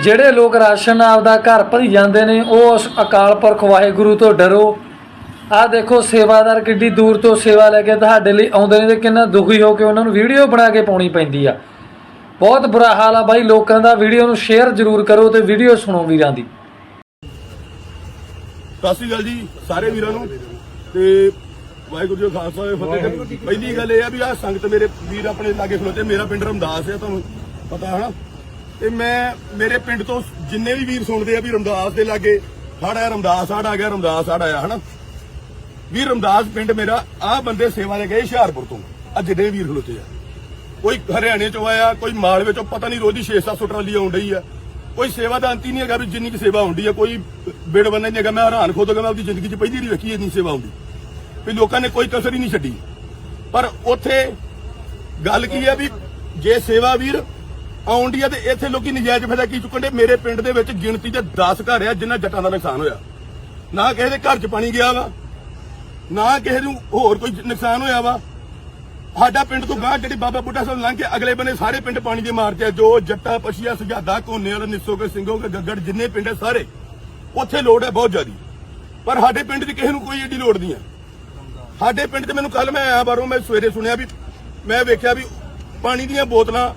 ਜਿਹੜੇ ਲੋਕ ਰਾਸ਼ਨ ਆਪਦਾ ਘਰ ਭਰੀ ਜਾਂਦੇ ਨੇ ਉਹ ਉਸ ਅਕਾਲ ਪੁਰਖ ਵਾਹਿਗੁਰੂ ਤੋਂ ਡਰੋ। ਆਹ ਦੇਖੋ ਸੇਵਾਦਾਰ ਕਿੱਡੀ ਦੂਰ ਤੋਂ ਸੇਵਾ ਲੈ ਕੇ ਤੁਹਾਡੇ ਲਈ ਆਉਂਦੇ ਨੇ ਤੇ ਕਿੰਨਾ ਦੁਖੀ ਹੋ ਕੇ ਉਹਨਾਂ ਨੂੰ ਵੀਡੀਓ ਬਣਾ ਕੇ ਪਾਉਣੀ ਪੈਂਦੀ ਆ। ਬਹੁਤ ਬੁਰਾ ਹਾਲ ਆ ਬਾਈ ਲੋਕਾਂ ਦਾ ਵੀਡੀਓ ਨੂੰ ਸ਼ੇਅਰ ਜ਼ਰੂਰ ਕਰੋ ਤੇ ਵੀਡੀਓ ਸੁਣੋ ਵੀਰਾਂ ਦੀ। ਸਤਿ ਸ਼੍ਰੀ ਅਕਾਲ ਜੀ ਸਾਰੇ ਵੀਰਾਂ ਨੂੰ। ਤੇ ਵਾਹਿਗੁਰੂ ਜੀ ਖਾਲਸਾ ਫਤਿਹ। ਪਹਿਲੀ ਗੱਲ ਇਹ ਆ ਵੀ ਆ ਸੰਗਤ ਮੇਰੇ ਵੀਰ ਆਪਣੇ ਲਾਗੇ ਖਲੋਤੇ ਮੇਰਾ ਪਿੰਡ ਰਮਦਾਸ ਹੈ ਤੁਹਾਨੂੰ ਪਤਾ ਹੈ ਨਾ? ਤੇ ਮੈਂ ਮੇਰੇ ਪਿੰਡ ਤੋਂ ਜਿੰਨੇ ਵੀ ਵੀਰ ਸੁਣਦੇ ਆ ਵੀ ਰਮਦਾਸ ਦੇ ਲਾਗੇ ਸਾਡਾ ਰਮਦਾਸ ਸਾਡਾ ਆ ਗਿਆ, ਰਮਦਾਸ ਸਾਡਾ ਆ, ਹਨਾ? ਵੀਰ ਰਮਦਾਸ ਪਿੰਡ ਮੇਰਾ ਆ ਬੰਦੇ ਸੇਵਾ ਲੈ ਗਏ ਹੁਸ਼ਿਆਰਪੁਰ ਤੋਂ, ਅੱਜ ਦੇ ਵੀਰ ਖਲੋਤੇ ਆ। ਕੋਈ ਹਰਿਆਣੇ ਚੋਂ ਆਇਆ, ਕੋਈ ਮਾਲਵੇ ਚੋਂ ਪਤਾ ਨਹੀਂ ਰੋਜ਼ੀ ਦੀ 6-700 ਟਰਾਲੀ ਆਉਣ ਡਈ ਆ। ਕੋਈ ਸੇਵਾ ਦਾ ਅੰਤ ਹੀ ਨਹੀਂ ਹੈਗਾ ਵੀ ਜਿੰਨੀ ਕੁ ਸੇਵਾ ਹੁੰਦੀ ਹੈ ਕੋਈ ਬਿੜ ਬੰਦਾ ਨਹੀਂ ਹੈਗਾ। ਮੈਂ ਹੈਰਾਨ ਖੁਦ ਹੋ ਗਿਆ ਮੈਂ ਆਪਣੀ ਜ਼ਿੰਦਗੀ 'ਚ ਪਹਿਲੀ ਵਾਰੀ ਵੇਖੀ ਇੰਨੀ ਸੇਵਾ ਹੁੰਦੀ ਵੀ ਲੋਕਾਂ ਨੇ ਕੋਈ ਕਸਰ ਹੀ ਨਹੀਂ ਛੱਡੀ। ਪਰ ਉੱਥੇ ਗੱਲ ਕੀ ਹੈ ਵੀ ਜੇ ਸੇਵਾ ਵੀਰ ਆਉਂਦੀ ਆ ਤੇ ਇੱਥੇ ਲੋਕੀ ਨਜਾਇਜ਼ ਫਾਇਦਾ ਕੀ ਚੁੱਕਣ ਦੇ ਮੇਰੇ ਪਿੰਡ ਦੇ ਵਿੱਚ ਗਿਣਤੀ ਦੇ 10 ਘਰ ਆ ਜਿਨ੍ਹਾਂ ਜੱਟਾਂ ਦਾ ਨੁਕਸਾਨ ਹੋਇਆ। ਨਾ ਕਿਸੇ ਦੇ ਘਰ 'ਚ ਪਾਣੀ ਗਿਆ ਵਾ, ਨਾ ਕਿਸੇ ਨੂੰ ਹੋਰ ਕੋਈ ਨੁਕਸਾਨ ਹੋਇਆ ਵਾ। ਸਾਡਾ ਪਿੰਡ ਤੋਂ ਬਾਅਦ ਜਿਹੜੀ ਬਾਬਾ ਬੁੱਢਾ ਸਾਹਿਬ ਲੰਘ ਕੇ ਅਗਲੇ ਬੰਨੇ ਸਾਰੇ ਪਿੰਡ ਪਾਣੀ ਦੇ ਮਾਰ ਚ ਆ। ਜੋ ਜੱਟਾ, ਪਛੀਆ ਸੁਝਾਦਾ ਕੋਨੇ ਵਾਲਾ, ਨਿੱਸੋ ਕੇ ਗੱਗੜ, ਜਿੰਨੇ ਪਿੰਡ ਹੈ ਸਾਰੇ, ਉੱਥੇ ਲੋੜ ਹੈ ਬਹੁਤ ਜ਼ਿਆਦੀ। ਪਰ ਸਾਡੇ ਪਿੰਡ 'ਚ ਕਿਸੇ ਨੂੰ ਕੋਈ ਏਡੀ ਲੋੜ ਨਹੀਂ ਹੈ ਸਾਡੇ ਪਿੰਡ 'ਚ ਮੈਨੂੰ ਕੱਲ ਮੈਂ ਆਇਆ ਬਾਹਰੋਂ, ਮੈਂ ਸਵੇਰੇ ਸੁਣਿਆ ਵੀ, ਮੈਂ ਵੇਖਿਆ ਵੀ ਪਾਣੀ ਦੀਆਂ ਬੋਤਲਾਂ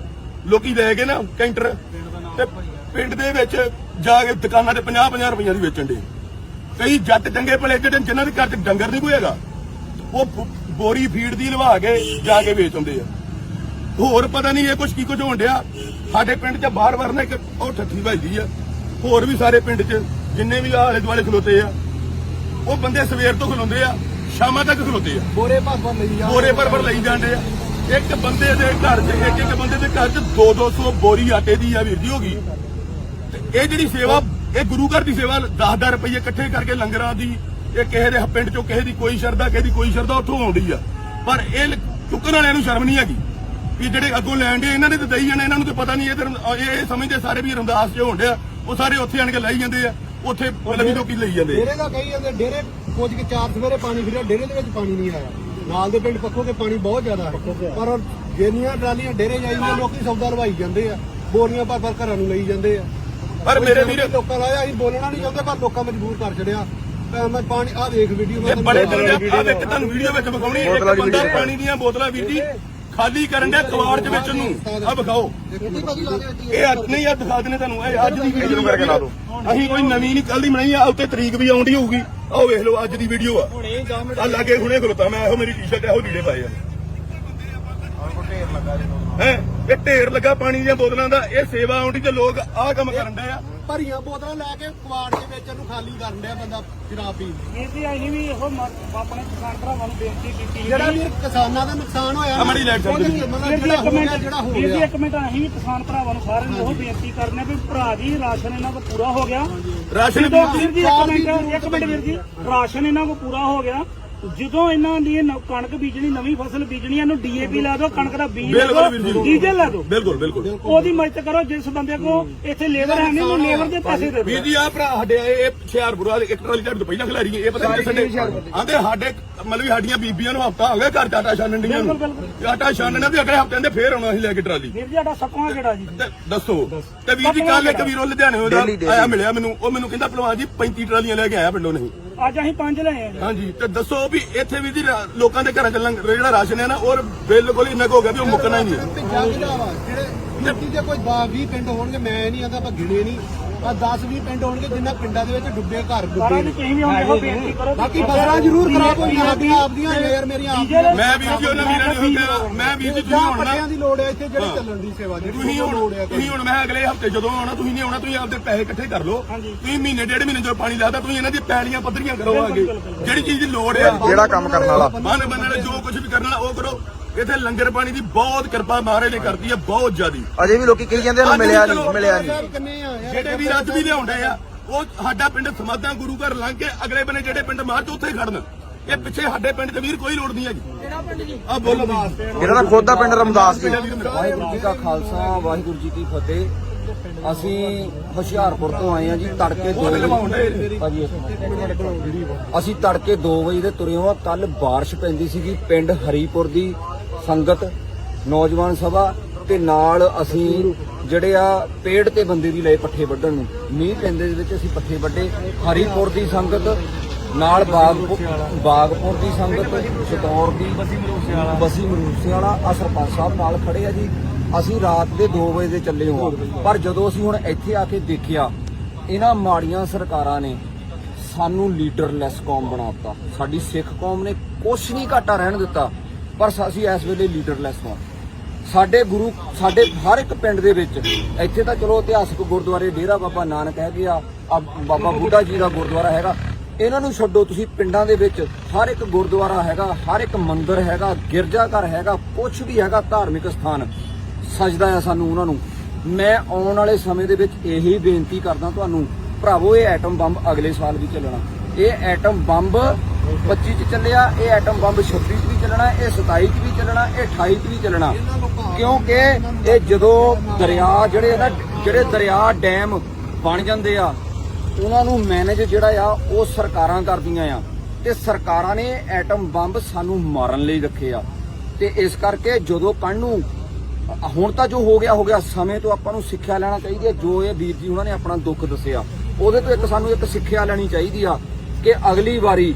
ਲੋਕੀ ਲੈ ਕੇ ਨਾ ਕੈਂਟਰ ਤੇ ਪਿੰਡ ਦੇ ਵਿੱਚ ਜਾ ਕੇ ਦੁਕਾਨਾਂ ਤੇ 50 50 ਰੁਪਈਆ ਦੀ ਵੇਚਣ ਦੇ ਕਈ ਜੱਟ ਚੰਗੇ ਭਲੇ ਜਿਹੜੇ ਜਿਨ੍ਹਾਂ ਦੇ ਘਰ 'ਚ ਡੰਗਰ ਨਹੀਂ ਕੋਈ ਹੈਗਾ ਉਹ ਬੋਰੀ ਫੀਡ ਦੀ ਲਵਾ ਕੇ ਜਾ ਕੇ ਵੇਚ ਆਉਂਦੇ ਆ। ਹੋਰ ਪਤਾ ਨਹੀਂ ਇਹ ਕੁਛ ਕੀ ਕੁਝ ਹੋਣ ਡਿਆ। ਸਾਡੇ ਪਿੰਡ 'ਚ ਬਾਹਰ ਵਰਨਾ ਇੱਕ ਉਹ ਠੱਠੀ ਵੱਜਦੀ ਆ। ਹੋਰ ਵੀ ਸਾਰੇ ਪਿੰਡ 'ਚ ਜਿੰਨੇ ਵੀ ਆਲੇ ਦੁਆਲੇ ਖਲੋਤੇ ਆ ਉਹ ਬੰਦੇ ਸਵੇਰ ਤੋਂ ਖਲੋਂਦੇ ਆ ਸ਼ਾਮਾਂ ਤੱਕ ਖਲੋਤੇ ਆ। ਬੋਰੇ ਭਾਪਾ ਲਈ ਜਾ ਬੋਰੇ ਪਰ ਪਰ ਲਈ ਜਾਂਦੇ ਆ। ਇੱਕ ਬੰਦੇ ਦੇ ਘਰ 'ਚ, ਇੱਕ ਇੱਕ ਬੰਦੇ ਦੇ ਘਰ 'ਚ 2-200 ਬੋਰੀ ਆਟੇ ਦੀ ਆ ਵੀਰ ਜੀ ਹੋ ਗਈ। ਤੇ ਇਹ ਜਿਹੜੀ ਸੇਵਾ, ਇਹ ਗੁਰੂ ਘਰ ਦੀ ਸੇਵਾ 10-10 ਰੁਪਏ ਇਕੱਠੇ ਕਰਕੇ ਲੰਗਰਾਂ ਦੀ, ਇਹ ਕਿਸੇ ਦੇ ਪਿੰਡ 'ਚੋਂ ਕਿਸੇ ਦੀ ਕੋਈ ਸ਼ਰਧਾ, ਕਿਸੇ ਦੀ ਕੋਈ ਸ਼ਰਧਾ ਉੱਥੋਂ ਆਉਂਦੀ ਆ। ਪਰ ਇਹ ਚੁੱਕਣ ਵਾਲਿਆਂ ਨੂੰ ਸ਼ਰਮ ਨਹੀਂ ਹੈਗੀ। ਵੀ ਜਿਹੜੇ ਅੱਗੋਂ ਲੈਣ ਦੇ, ਇਹਨਾਂ ਨੇ ਤਾਂ ਦਈ ਜਾਣੇ, ਇਹਨਾਂ ਨੂੰ ਤਾਂ ਪਤਾ ਨਹੀਂ, ਇਹ ਇਹ ਸਮਝਦੇ ਸਾਰੇ ਵੀ ਰਮਦਾਸ ਜੋ ਹੁੰਦੇ ਆ, ਉਹ ਸਾਰੇ ਉੱਥੇ ਆਣ ਕੇ ਲਾਈ ਜਾਂਦੇ ਆ, ਉੱਥੇ ਮਤਲਬ ਵੀ ਲੋਕੀ ਲਈ ਜਾਂਦੇ ਡੇਰੇ ਦਾ ਕਹੀ ਜਾਂਦੇ, ਡੇਰੇ ਕੁਝ ਕੇ ਚਾਰ ਸਵੇਰੇ ਪਾਣੀ ਫਿਰਿਆ, ਡੇਰੇ ਦੇ ਵਿੱਚ ਪਾਣੀ ਨਹੀਂ ਆਇਆ। ਨਾਲ ਦੇ ਪਿੰਡ ਪੱਖੋ ਕੇ ਪਾਣੀ ਬਹੁਤ ਜ਼ਿਆਦਾ ਹੈ। ਪਰ ਜਿੰਨੀਆਂ ਟਰਾਲੀਆਂ ਡੇਰੇ ਜਾਈਆਂ ਲੋਕੀ ਸੌਦਾ ਲਵਾਈ ਜਾਂਦੇ ਆ। ਬੋਰੀਆਂ ਭਰ ਭਰ ਘਰਾਂ ਨੂੰ ਲਈ ਜਾਂਦੇ ਆ। ਪਰ ਮੇਰੇ ਵੀਰ ਲੋਕਾਂ ਦਾ ਅਸੀਂ ਬੋਲਣਾ ਨਹੀਂ ਚਾਹੁੰਦੇ ਪਰ ਲੋਕਾਂ ਮਜਬੂਰ ਕਰ ਛੜਿਆ ਮੈਂ ਪਾਣੀ ਆ ਦੇਖ ਵੀਡੀਓ ਇਹ ਬੜੇ ਤਰ੍ਹਾਂ ਦੇ ਆ ਵਿੱਚ ਤੁਹਾਨੂੰ ਵੀਡੀਓ ਵਿੱਚ ਵਿਖਾਉਣੀ ਇੱਕ ਬੰਦਾ ਪਾਣੀ ਦੀਆਂ ਬੋਤਲਾਂ ਵੀਰ ਜੀ। ਖਾਲੀ ਕਰਨ ਦਾ ਕਵਾੜ ਦੇ ਵਿੱਚ ਨੂੰ। ਆ ਵਿਖਾਓ। ਇਹ ਅੱਜ ਨਹੀਂ ਆ ਦਿਖਾ ਦਨੇ ਤੁਹਾਨੂੰ। ਇਹ ਅੱਜ ਦੀ ਵੀਡੀਓ ਕਰਕੇ ਲਾ ਦਿਓ ਅਸੀਂ ਕੋਈ ਨਵੀਂ ਨਹੀਂ ਕੱਲ ਦੀ ਬਣਾਈ ਆ, ਉੱਤੇ ਤਰੀਕ ਵੀ ਆਉਂਦੀ ਹੋਊਗੀ। ਆਹ ਵੇਖ ਲਓ, ਅੱਜ ਦੀ ਵੀਡੀਓ ਆ। ਆ ਲਾਗੇ ਹੁਣੇ ਖਲੋਤਾ ਮੈਂ, ਇਹੋ ਮੇਰੀ ਟੀ-ਸ਼ਰਟ ਇਹੋ ਲੀੜੇ ਪਾਏ ਆ। ਹੈ? ਇਹ ਢੇਰ ਲੱਗਾ ਪਾਣੀ ਦੀਆਂ ਬੋਤਲਾਂ ਦਾ, ਇਹ ਸੇਵਾ ਆਉਂਦੀ ਤੇ ਲੋਕ ਆਹ ਕੰਮ ਕਰਨ ਡਏ ਆ। ਭਰੀਆਂ ਬੋਤਲਾਂ ਲੈ ਕੇ ਕਵਾੜ ਦੇ ਵਿੱਚ ਇਹਨੂੰ ਖਾਲੀ ਕਰਨ ਡਿਆ ਬੰਦਾ ਸ਼ਰਾਬ ਪੀ ਇਹ ਤੇ ਅਸੀਂ ਵੀ ਇਹੋ ਮ- ਆਪਣੇ ਕਿਸਾਨ ਭਰਾਵਾਂ ਨੂੰ ਬੇਨਤੀ ਕੀਤੀ ਸੀ। ਜਿਹੜਾ ਵੀਰ ਕਿਸਾਨਾਂ ਦਾ ਨੁਕਸਾਨ ਹੋਇਆ ਆ ਮਾੜੀ ਲਾਈਟ ਚੱਲ। ਮਤਲਬ ਵੀਰ ਜੀ ਜਿਹੜਾ ਇੱਕ ਹੋ ਗਿਆ ਮਿੰਟ ਜਿਹੜਾ ਹੋ ਵੀਰ ਜੀ ਗਿਆ। ਇੱਕ ਮਿੰਟ ਅਸੀਂ ਵੀ ਕਿਸਾਨ ਭਰਾਵਾਂ ਨੂੰ ਸਾਰਿਆਂ ਨੂੰ ਇਹੋ ਬੇਨਤੀ ਕਰਨੇ ਵੀ ਭਰਾ ਜੀ ਰਾਸ਼ਨ ਇਹਨਾਂ ਕੋਲ ਪੂਰਾ ਹੋ ਗਿਆ। ਰਾਸ਼ਨ ਜਦੋਂ ਵੀਰ ਜੀ ਚਾਰ ਇੱਕ ਮਿੰਟ ਇੱਕ ਮਿੰਟ ਵੀਰ ਜੀ ਰਾਸ਼ਨ ਇਹਨਾਂ ਕੋਲ ਪੂਰਾ ਹੋ ਗਿਆ। ਜਦੋਂ ਇਹਨਾਂ ਦੀ ਇਹ ਨ- ਕਣਕ ਬੀਜਣੀ ਨਵੀਂ ਫਸਲ ਬੀਜਣੀ ਇਹਨੂੰ ਡੀਏਪੀ ਲਾ ਦਿਓ ਕਣਕ ਦਾ ਬੀਜ ਲਾ ਬਿਲਕੁਲ ਵੀਰ ਜੀ। ਦਿਓ ਡੀਜ਼ਲ ਲਾ ਦਿਓ। ਬਿਲਕੁਲ ਬਿਲਕੁਲ। ਉਹਦੀ ਮਦਦ ਕਰੋ ਜਿਸ ਬੰਦੇ ਕੋ ਇੱਥੇ ਲੇਬਰ ਹੈ ਨਹੀਂ ਉਹਨੂੰ ਲੇਬਰ ਦੇ ਪੈਸੇ ਦੇ ਵੀਰ ਦਿਓ ਜੀ ਆ ਭਰਾ ਸਾਡੇ ਆਏ ਇਹ ਹੁਸ਼ਿਆਰਪੁਰ ਵਾਲੇ ਇੱਕ ਟਰਾਲੀ ਤੁਹਾਡੇ ਤੋਂ ਪਹਿਲਾਂ ਖਿਲਾਰੀ ਇਹ ਪਤਾ ਨਹੀਂ ਸਾਡੇ ਆਂਦੇ ਸਾਡੇ ਮਤਲਬ ਵੀ ਸਾਡੀਆਂ ਬੀਬੀਆਂ ਨੂੰ ਹਫਤਾ ਹੋ ਗਿਆ ਘਰ ਚ ਆਟਾ ਛਾਣਨ ਡੀਆਂ ਨੂੰ। ਬਿਲਕੁਲ, ਆਟਾ ਛਾਣਨਾ ਵੀ ਅਗਲੇ ਹਫ਼ਤੇ ਦੇ ਫੇਰ ਆਉਣਾ ਅਸੀਂ ਲੈ ਕੇ ਟਰਾਲੀ। ਵੀਰ ਜੀ ਸਾਡਾ ਸੱਕਵਾ ਕਿਹੜਾ ਜੀ? ਤੇ ਦੱਸੋ। ਤੇ ਵੀਰ ਜੀ ਕੱਲ ਇੱਕ ਵੀਰੋ ਲੁਧਿਆਣੇ ਉਹਦਾ ਆਇਆ ਮਿਲਿਆ ਮੈਨੂੰ ਉਹ ਮੈਨੂੰ ਕਹਿੰਦਾ ਭਲਵਾਨ ਜੀ 35 ਟਰਾਲੀਆਂ ਲੈ ਕੇ ਆਇਆ ਪਿੰਡੋਂ ਨਹੀਂ। ਅੱਜ ਅਸੀਂ ਪੰਜ ਲਏ ਆ ਜੀ। ਹਾਂਜੀ ਤੇ ਦੱਸੋ ਵੀ ਇੱਥੇ ਵੀ ਜੀ ਰਾ- ਲੋਕਾਂ ਦੇ ਘਰਾਂ ਚ ਲੰਗ- ਜਿਹੜਾ ਰਾਸ਼ਨ ਹੈ ਨਾ ਉਹ ਬਿਲਕੁਲ ਇੰਨਾ ਕੁ ਹੋ ਗਿਆ ਵੀ ਉਹ ਮੁੱਕਣਾ ਹੀ ਨਹੀਂ ਹੈ ਕਿਹੜਾ ਵਾ ਜਿਹੜੇ ਦੇ ਕੋਈ 20 ਪਿੰਡ ਹੋਣਗੇ ਮੈਂ ਨਹੀਂ ਆਂਦਾ ਆਪਾਂ ਗਿਣੇ ਨਹੀਂ ਆ 10 20 ਪਿੰਡ ਹੋਣਗੇ ਜਿਨ੍ਹਾਂ ਪਿੰਡਾਂ ਦੇ ਵਿੱਚ ਡੁੱਬੇ ਘਰ ਡੁੱਬੇ ਨੇ ਵੀ ਬੇਨਤੀ ਕਰੋ। ਬਾਕੀ ਫਸਲਾਂ ਜ਼ਰੂਰ ਖਰਾਬ ਹੋਈਆਂ ਸਾਡੀਆਂ ਆਪਦੀਆਂ ਯਾਰ ਮੇਰੀਆਂ ਆਪਦੀਆਂ। ਮੈਂ ਵੀਰ ਜੀ ਉਹਨਾਂ ਵੀਰਾਂ ਨੂੰ ਕਿਹਾ ਮੈਂ ਵੀਰ ਜੀ ਤੁਸੀਂ ਜਾਂ ਹੁਣ ਨਾ ਪੱਟਿਆਂ ਦੀ ਲੋੜ ਹੈ ਇੱਥੇ ਜਿਹੜੀ ਚੱਲਣ ਦੀ ਸੇਵਾ ਜਿਹੜੀ ਤੁਸੀਂ ਹੁਣ ਲੋੜ ਹੈ ਤੁਸੀਂ ਹੁਣ ਮੈਂ ਅਗਲੇ ਹਫ਼ਤੇ ਜਦੋਂ ਆਉਣਾ ਤੁਸੀਂ ਨਹੀਂ ਆਉਣਾ ਤੁਸੀਂ ਆਪਦੇ ਪੈਸੇ ਇਕੱਠੇ ਕਰ ਲਓ। ਤੁਸੀਂ ਮਹੀਨੇ ਡੇਢ ਮਹੀਨੇ ਜਦੋਂ ਪਾਣੀ ਲਾਦਾ ਤੁਸੀਂ ਇਹਨਾਂ ਦੀ ਪੈਲੀਆਂ ਪੱਧਰੀਆਂ ਕਰੋ ਆਗੇ ਜਿਹੜੀ ਚੀਜ਼ ਦੀ ਲੋੜ ਆ ਜਿਹੜਾ ਕੰਮ ਕਰਨ ਵਾਲਾ। ਮਨ ਬੰਨਣ ਜੋ ਕੁਝ ਵੀ ਕਰਨਾ ਉਹ ਕਰੋ। ਇੱਥੇ ਲੰਗਰ ਪਾਣੀ ਦੀ ਬਹੁਤ ਕਿਰਪਾ ਮਹਾਰਾਜ ਨੇ ਕਰਦੀ ਹੈ ਬਹੁਤ ਜ਼ਿਆਦੀ ਅਜੇ ਵੀ ਲੋਕੀ ਕਹੀ ਜਾਂਦੇ ਨੇ ਮਿਲਿਆ ਨਹੀਂ ਮਿਲਿਆ ਨਹੀਂ ਸਾਹਿਬ ਕਿੰਨੇ ਆ ਯਾਰ ਜਿਹੜੇ ਵੀ ਅੱਜ ਵੀ ਲਿਆਉਂਦੇ ਆ ਉਹ ਸਾਡਾ ਪਿੰਡ ਸਮਾਧਾਂ ਗੁਰੂ ਘਰ ਲੰਘ ਕੇ ਅਗਲੇ ਬੰਨੇ ਜਿਹੜੇ ਪਿੰਡ ਮਾਰਚ ਉੱਥੇ ਹੀ ਖੜਨ ਇਹ ਪਿੱਛੇ ਸਾਡੇ ਪਿੰਡ ਤੇ ਵੀਰ ਕੋਈ ਲੋੜ ਨਹੀਂ ਹੈਗੀ ਕਿਹੜਾ ਪਿੰਡ ਜੀ ਆ ਬੋਲੋ ਬਾਸ ਜਿਹੜਾ ਦਾ ਖੁਦ ਦਾ ਪਿੰਡ ਰਮਦਾਸ ਜੀ ਵਾਹਿਗੁਰੂ ਜੀ ਕਾ ਖਾਲਸਾ ਵਾਹਿਗੁਰੂ ਜੀ ਕੀ ਫਤਿਹ ਅਸੀਂ ਹੁਸ਼ਿਆਰਪੁਰ ਤੋਂ ਆਏ ਆ ਜੀ ਤੜਕੇ 2 ਵਜੇ ਭਾਜੀ ਇੱਕ- ਅਸੀਂ ਤੜਕੇ 2 ਵਜੇ ਦੇ ਤੁਰੇ ਹਾਂ ਕੱਲ بارش ਪੈਂਦੀ ਸੀਗੀ ਪਿੰਡ ਹਰੀਪੁਰ ਦੀ ਸੰਗਤ, ਨੌਜਵਾਨ ਸਭਾ ਤੇ ਨਾਲ ਅਸੀਂ ਜਿਹੜੇ ਆ ਪੇੜ ਤੇ ਬੰਦੇ ਵੀ ਲਏ ਪੱਠੇ ਵੱਢਣ ਨੂੰ। ਮੀਂਹ ਪੈਂਦੇ ਦੇ ਵਿੱਚ ਅਸੀਂ ਪੱਠੇ ਵੱਢੇ। ਹਰੀਪੁਰ ਦੀ ਸੰਗਤ, ਨਾਲ ਬਾਗ ਬਾਗਪੁਰ ਦੀ ਸੰਗਤ ਚਤੌਰ ਦੀ ਬਸੀ ਮਰੂਸੇ ਵਾਲਾ ਆ ਸਰਪੰਚ ਸਾਹਿਬ ਨਾਲ ਖੜੇ ਆ ਜੀ। ਅਸੀਂ ਰਾਤ ਦੇ 2 ਵਜੇ ਦੇ ਚੱਲੇ ਹਾਂ ਪਰ ਜਦੋਂ ਅਸੀਂ ਹੁਣ ਇੱਥੇ ਆ ਕੇ ਦੇਖਿਆ, ਇਹਨਾਂ ਮਾੜੀਆਂ ਸਰਕਾਰਾਂ ਨੇ ਸਾਨੂੰ ਲੀਡਰਲੈਸ ਕੌਮ ਬਣਾਤਾ ਸਾਡੀ ਸਿੱਖ ਕੌਮ ਨੇ ਕੁਛ ਨਹੀਂ ਘਾਟਾ ਰਹਿਣ ਦਿੱਤਾ। ਪਰ ਅਸੀਂ ਇਸ ਵੇਲੇ ਲੀਡਰਲੈਸ ਹਾਂ। ਸਾਡੇ ਗੁਰੂ ਸਾਡੇ ਹਰ ਇੱਕ ਪਿੰਡ ਦੇ ਵਿੱਚ, ਇੱਥੇ ਤਾਂ ਚਲੋ ਇਤਿਹਾਸਕ ਗੁਰਦੁਆਰੇ ਡੇਰਾ ਬਾਬਾ ਨਾਨਕ ਹੈਗੇ ਆ ਬਾਬਾ ਬੁੱਢਾ ਜੀ ਦਾ ਗੁਰਦੁਆਰਾ ਹੈਗਾ। ਇਹਨਾਂ ਨੂੰ ਛੱਡੋ, ਤੁਸੀਂ ਪਿੰਡਾਂ ਦੇ ਵਿੱਚ ਹਰ ਇੱਕ ਗੁਰਦੁਆਰਾ ਹੈਗਾ, ਹਰ ਇੱਕ ਮੰਦਿਰ ਹੈਗਾ, ਗਿਰਜਾ ਘਰ ਹੈਗਾ ਕੁਝ ਵੀ ਹੈਗਾ ਧਾਰਮਿਕ ਸਥਾਨ ਸਜਦਾ ਆ ਸਾਨੂੰ ਉਹਨਾਂ ਨੂੰ। ਮੈਂ ਆਉਣ ਵਾਲੇ ਸਮੇਂ ਦੇ ਵਿੱਚ ਇਹੀ ਬੇਨਤੀ ਕਰਦਾ ਤੁਹਾਨੂੰ, ਭਰਾਵੋ, ਇਹ ਐਟਮ ਬੰਬ ਅਗਲੇ ਸਾਲ ਵੀ ਚੱਲਣਾ। ਇਹ ਐਟਮ ਬੰਬ 25 ਚ ਚੱਲਿਆ, ਇਹ ਐਟਮ ਬੰਬ 26 ਚ ਵੀ ਚੱਲਣਾ, ਇਹ 27 ਚ ਵੀ ਚੱਲਣਾ, ਇਹ 28 ਚ ਵੀ ਚੱਲਣਾ। ਕਿਉਂਕਿ ਇਹ ਜਦੋਂ ਦਰਿਆ, ਜਿਹੜੇ ਨਾ ਜਿਹੜੇ ਦਰਿਆ ਡੈਮ ਬਣ ਜਾਂਦੇ ਆ, ਉਹਨਾਂ ਨੂੰ ਮੈਨੇਜ ਜਿਹੜਾ ਆ, ਉਹ ਸਰਕਾਰਾਂ ਕਰਦੀਆਂ ਆ। ਤੇ ਸਰਕਾਰਾਂ ਨੇ ਐਟਮ ਬੰਬ ਸਾਨੂੰ ਮਾਰਨ ਲਈ ਰੱਖੇ ਆ। ਤੇ ਇਸ ਕਰਕੇ ਜਦੋਂ ਕੱਲ ਨੂੰ, ਹੁਣ ਤਾਂ ਜੋ ਹੋ ਗਿਆ ਹੋ ਗਿਆ, ਸਮੇਂ ਤੋਂ ਆਪਾਂ ਨੂੰ ਸਿੱਖਿਆ ਲੈਣਾ ਚਾਹੀਦੀ ਹੈ ਜੋ ਇਹ ਵੀਰ ਜੀ ਉਹਨਾਂ ਨੇ ਆਪਣਾ ਦੁੱਖ ਦੱਸਿਆ। ਉਹਦੇ ਤੋਂ ਇੱਕ ਸਾਨੂੰ ਇੱਕ ਸਿੱਖਿਆ ਲੈਣੀ ਚਾਹੀਦੀ ਆ ਕਿ ਅਗਲੀ ਵਾਰੀ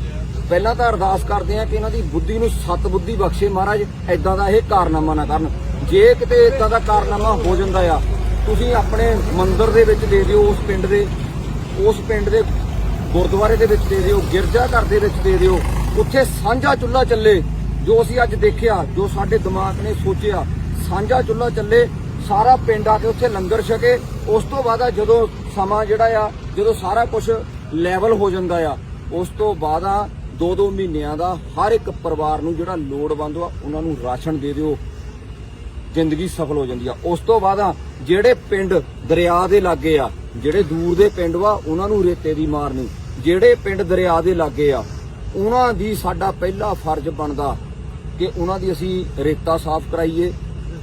ਪਹਿਲਾਂ ਤਾਂ ਅਰਦਾਸ ਕਰਦੇ ਆ ਕਿ ਇਹਨਾਂ ਦੀ ਬੁੱਧੀ ਨੂੰ ਸਤ ਬੁੱਧੀ ਬਖਸ਼ੇ ਮਹਾਰਾਜ ਐਦਾਂ ਦਾ ਇਹ ਕਾਰਨਾਮਾ ਨਾ ਕਰਨ। ਜੇ ਕਿਤੇ ਇਦਾਂ ਦਾ ਕਾਰਨਾਮਾ ਹੋ ਜਾਂਦਾ ਆ, ਤੁਸੀਂ ਆਪਣੇ ਮੰਦਿਰ ਦੇ ਵਿੱਚ ਦੇ ਦਿਓ, ਉਸ ਪਿੰਡ ਦੇ, ਉਸ ਪਿੰਡ ਦੇ ਗੁਰਦੁਆਰੇ ਦੇ ਵਿੱਚ ਦੇ ਦਿਓ, ਗਿਰਜਾ ਘਰ ਦੇ ਵਿੱਚ ਦੇ ਦਿਓ, ਉੱਥੇ ਸਾਂਝਾ ਚੁੱਲ੍ਹਾ ਚੱਲੇ, ਜੋ ਅਸੀਂ ਅੱਜ ਦੇਖਿਆ, ਜੋ ਸਾਡੇ ਦਿਮਾਗ ਨੇ ਸੋਚਿਆ, ਸਾਂਝਾ ਚੁੱਲ੍ਹਾ ਚੱਲੇ, ਸਾਰਾ ਪਿੰਡ ਆ ਕੇ ਉੱਥੇ ਲੰਗਰ ਛਕੇ, ਉਸ ਤੋਂ ਬਾਅਦ ਜਦੋਂ ਸਮਾਂ ਜਿਹੜਾ ਆ, ਜਦੋਂ ਸਾਰਾ ਕੁਝ ਲੈਵਲ ਹੋ ਜਾਂਦਾ ਆ, ਉਸ ਤੋਂ ਬਾਅਦ ਆ ਦੋ ਦੋ ਮਹੀਨਿਆਂ ਦਾ ਹਰ ਇੱਕ ਪਰਿਵਾਰ ਨੂੰ ਜਿਹੜਾ ਲੋੜਵੰਦ ਆ, ਉਹਨਾਂ ਨੂੰ ਰਾਸ਼ਨ ਦੇ ਦਿਓ। ਜ਼ਿੰਦਗੀ ਸਫਲ ਹੋ ਜਾਂਦੀ ਆ। ਉਸ ਤੋਂ ਬਾਅਦ ਜਿਹੜੇ ਪਿੰਡ ਦਰਿਆ ਦੇ ਲਾਗੇ ਆ, ਜਿਹੜੇ ਦੂਰ ਦੇ ਪਿੰਡ ਵਾ, ਉਹਨਾਂ ਨੂੰ ਰੇਤੇ ਦੀ ਮਾਰ ਨਹੀਂ। ਜਿਹੜੇ ਪਿੰਡ ਦਰਿਆ ਦੇ ਲਾਗੇ ਆ, ਉਹਨਾਂ ਦੀ ਸਾਡਾ ਪਹਿਲਾ ਫਰਜ਼ ਬਣਦਾ ਕਿ ਉਹਨਾਂ ਦੀ ਅਸੀਂ ਰੇਤਾ ਸਾਫ਼ ਕਰਾਈਏ,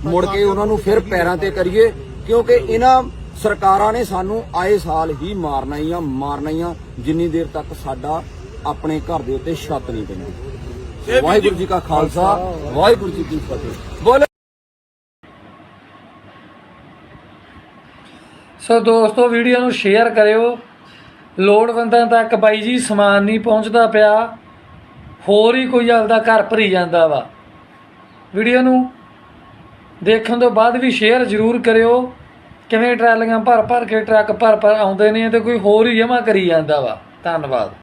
ਮੁੜ ਕੇ ਉਹਨਾਂ ਨੂੰ ਫਿਰ ਪੈਰਾਂ ਤੇ ਕਰੀਏ, ਕਿਉਂਕਿ ਇਹਨਾਂ ਸਰਕਾਰਾਂ ਨੇ ਸਾਨੂੰ ਆਏ ਸਾਲ ਹੀ ਮਾਰਨਾ ਹੀ ਆ, ਮਾਰਨਾ ਹੀ ਆ, ਜਿੰਨੀ ਦੇਰ ਤੱਕ ਸਾਡਾ ਆਪਣੇ ਘਰ ਦੇ ਉੱਤੇ ਛੱਤ ਨਹੀਂ ਪੈਂਦੀ। ਵਾਹਿਗੁਰੂ ਜੀ ਕਾ ਖਾਲਸਾ ਵਾਹਿਗੁਰੂ ਜੀ ਕੀ ਫਤਿਹ। ਬੋਲੇ ਸੋ ਦੋਸਤੋ ਵੀਡੀਓ ਨੂੰ ਸ਼ੇਅਰ ਕਰਿਓ। ਲੋੜਵੰਦਾਂ ਤੱਕ ਬਾਈ ਜੀ ਸਮਾਨ ਨਹੀਂ ਪਹੁੰਚਦਾ ਪਿਆ। ਹੋਰ ਹੀ ਕੋਈ ਆਪਦਾ ਘਰ ਭਰੀ ਜਾਂਦਾ ਵਾ। ਵੀਡੀਓ ਨੂੰ ਦੇਖਣ ਤੋਂ ਬਾਅਦ ਵੀ ਸ਼ੇਅਰ ਜ਼ਰੂਰ ਕਰਿਓ। ਕਿਵੇਂ ਟਰਾਲੀਆਂ ਭਰ ਭਰ ਕੇ ਟਰੱਕ ਭਰ ਭਰ ਆਉਂਦੇ ਨੇ ਤੇ ਕੋਈ ਹੋਰ ਹੀ ਜਮਾ ਕਰੀ ਜਾਂਦਾ ਵਾ। ਧੰਨਵਾਦ।